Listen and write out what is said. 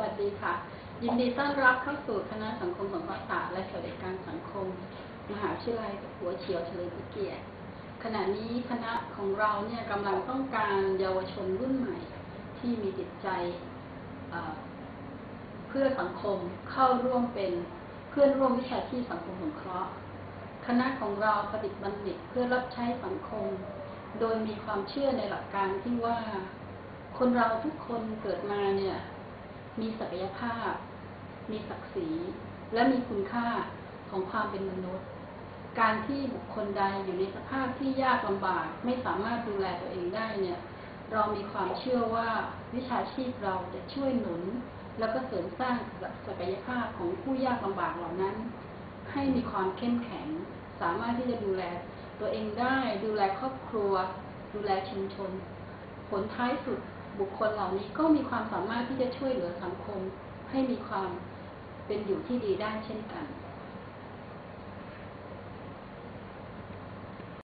วัสดีค่ะ ยินดีต้อนรับเข้าสู่คณะสังคมสงเคราะห์ศาสตร์และสวัสดิการสังคม มหาวิทยาลัยหัวเฉียวเฉลิมพระเกียรติขณะนี้คณะของเราเนี่ยกำลังต้องการเยาวชนรุ่นใหม่ ที่มีจิตใจเเพื่อสังคมเข้าร่วมเป็นเพื่อนร่วมวิชาชีพสังคมสงเคราะห์ คณะของเราปฏิตบัณฑิตเพื่อรับใช้สังคม โดยมีความเชื่อในหลักการที่ว่าคนเราทุกคนเกิดมาเนี่ย มีศักยภาพ มีศักดิ์ศรี และมีคุณค่าของความเป็นมนุษย์ การที่บุคคลใดอยู่ในสภาพที่ยากลำบาก ไม่สามารถดูแลตัวเองได้เนี่ย เรามีความเชื่อว่าวิชาชีพเราจะช่วยหนุน แล้วก็เสริมสร้างศักยภาพของผู้ยากลำบากเหล่านั้น ให้มีความเข้มแข็ง สามารถที่จะดูแลตัวเองได้ ดูแลครอบครัว ดูแลชุมชน ผลท้ายสุด บุคคลเหล่านี้ก็มีความสามารถที่จะช่วยเหลือสังคม ให้มีความเป็นอยู่ที่ดีได้เช่นกัน